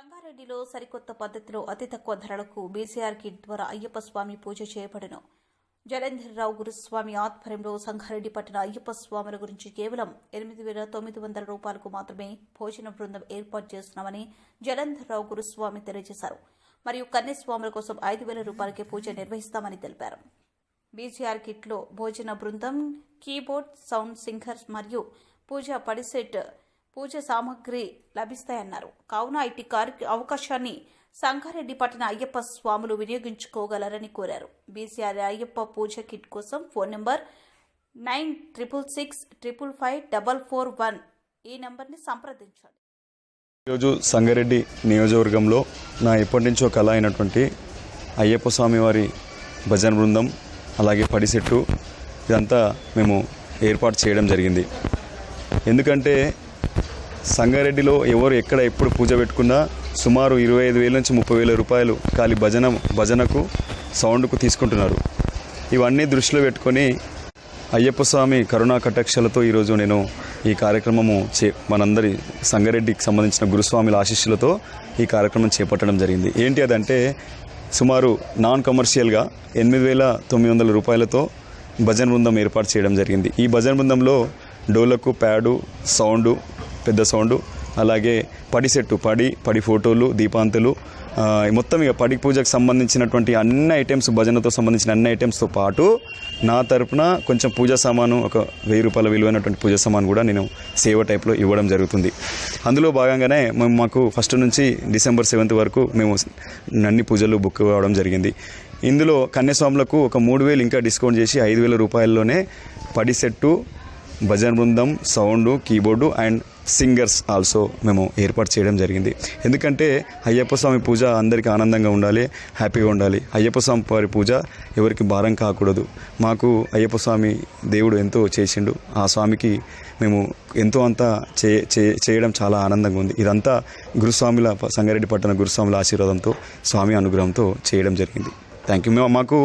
సంగారెడ్డిలో సరికొత్త పద్ధతిలో అతి తక్కువ ధరలకు బీసీఆర్ కిట్ ద్వారా అయ్యప్ప స్వామి పూజ చేయబడును. జలంధర్రావు గురుస్వామి ఆధ్వర్యంలో సంగారెడ్డి పట్టణ అయ్యప్ప స్వాముల గురించి కేవలం ఎనిమిది వేల తొమ్మిది వందల రూపాయలకు మాత్రమే భోజన బృందం ఏర్పాటు చేస్తున్నామని జలంధర్రావు గురుస్వామి తెలియజేశారు. మరియు కన్యస్వాముల కోసం ఐదు వేల రూపాయలకే పూజ నిర్వహిస్తామని తెలిపారు. బీసీఆర్ కిట్లో భోజన బృందం కీబోర్డ్ సౌండ్ సింగర్స్ మరియు పూజ పడిసెట్ పూజ సామాగ్రి లభిస్తాయన్నారు. కావున ఇటు కార్య అవకాశాన్ని సంగారెడ్డి పట్టణ అయ్యప్ప స్వాములు వినియోగించుకోగలరని కోరారు. బీసీఆర్ అయ్యప్ప పూజ కిట్ కోసం phone number nine triple six triple five double four one ఈ నంబర్ని సంప్రదించండి. ఈరోజు సంగారెడ్డి నియోజకవర్గంలో నా ఎప్పటి నుంచో కళ అయినటువంటి అయ్యప్ప స్వామి వారి భజన బృందం అలాగే పడిసెట్టు ఇదంతా మేము ఏర్పాటు చేయడం జరిగింది. ఎందుకంటే సంగారెడ్డిలో ఎవరు ఎక్కడ ఎప్పుడు పూజ పెట్టుకున్నా సుమారు ఇరవై ఐదు వేల నుంచి ముప్పై వేల రూపాయలు ఖాళీ భజన భజనకు సౌండ్కు తీసుకుంటున్నారు. ఇవన్నీ దృష్టిలో పెట్టుకొని అయ్యప్ప స్వామి కరుణా కటాక్షలతో ఈరోజు నేను ఈ కార్యక్రమము చే మనందరి సంగారెడ్డికి సంబంధించిన గురుస్వామిల ఆశీస్సులతో ఈ కార్యక్రమం చేపట్టడం జరిగింది. ఏంటి అదంటే సుమారు నాన్ కమర్షియల్గా ఎనిమిది వేల తొమ్మిది వందల రూపాయలతో భజన బృందం ఏర్పాటు చేయడం జరిగింది. ఈ భజన బృందంలో డోలకు ప్యాడు సౌండు పెద్ద సౌండు. అలాగే పడి సెట్టు పడి పడి ఫోటోలు దీపాంతులు. మొత్తం ఇక పడి పూజకు సంబంధించినటువంటి అన్ని ఐటమ్స్ భజనతో సంబంధించిన అన్ని ఐటమ్స్తో పాటు నా తరపున కొంచెం పూజా సామాను ఒక వెయ్యి రూపాయల విలువైనటువంటి పూజా సామాను కూడా నేను సేవ టైప్లో ఇవ్వడం జరుగుతుంది. అందులో భాగంగానే మేము మాకు ఫస్ట్ నుంచి డిసెంబర్ సెవెంత్ వరకు మేము అన్ని పూజలు బుక్ అవ్వడం జరిగింది. ఇందులో కన్యాస్వాములకు ఒక మూడు వేలు ఇంకా డిస్కౌంట్ చేసి ఐదు వేల రూపాయల్లోనే పడి సెట్టు భజన బృందం sound keyboard and singers also మేము ఏర్పాటు చేయడం జరిగింది. ఎందుకంటే అయ్యప్ప స్వామి పూజ అందరికీ ఆనందంగా ఉండాలి హ్యాపీగా ఉండాలి. అయ్యప్ప స్వామి వారి పూజ ఎవరికి భారం కాకూడదు. మాకు అయ్యప్ప స్వామి దేవుడు ఎంతో చేసిండు. ఆ స్వామికి మేము ఎంతో అంతా చే చే- చేయడం చాలా ఆనందంగా ఉంది. ఇదంతా గురుస్వామిల సంగారెడ్డి పట్టణ గురుస్వాముల ఆశీర్వాదంతో స్వామి అనుగ్రహంతో చేయడం జరిగింది. థ్యాంక్ యూ మేము మాకు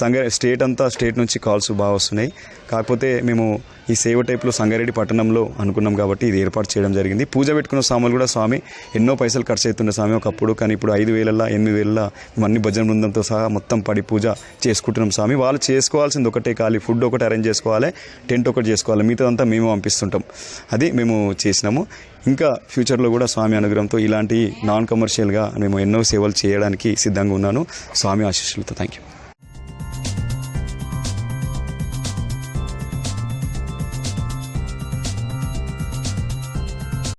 సంగ స్టేట్ అంతా స్టేట్ నుంచి కాల్స్ బాగా వస్తున్నాయి. కాకపోతే మేము ఈ సేవ టైప్లో సంగారెడ్డి పట్టణంలో అనుకున్నాం కాబట్టి ఇది ఏర్పాటు చేయడం జరిగింది. పూజ పెట్టుకున్న స్వాములు కూడా స్వామి ఎన్నో పైసలు ఖర్చు అవుతున్న స్వామి. ఒకప్పుడు కానీ ఇప్పుడు ఐదు వేలల్లా ఎనిమిది వేలల్లా మేము అన్ని భజన బృందంతో సహా మొత్తం పడి పూజ చేసుకుంటున్నాం స్వామి. వాళ్ళు చేసుకోవాల్సింది ఒకటే ఖాళీ. ఫుడ్ ఒకటి అరేంజ్ చేసుకోవాలి టెంట్ ఒకటి చేసుకోవాలి. మిగతాదంతా మేము పంపిస్తుంటాం. అది మేము చేసినాము. ఇంకా ఫ్యూచర్లో కూడా స్వామి అనుగ్రహంతో ఇలాంటి నాన్ కమర్షియల్గా మేము ఎన్నో సేవలు చేయడానికి సిద్ధంగా ఉన్నాను. స్వామి ఆశీస్సులతో. Thank you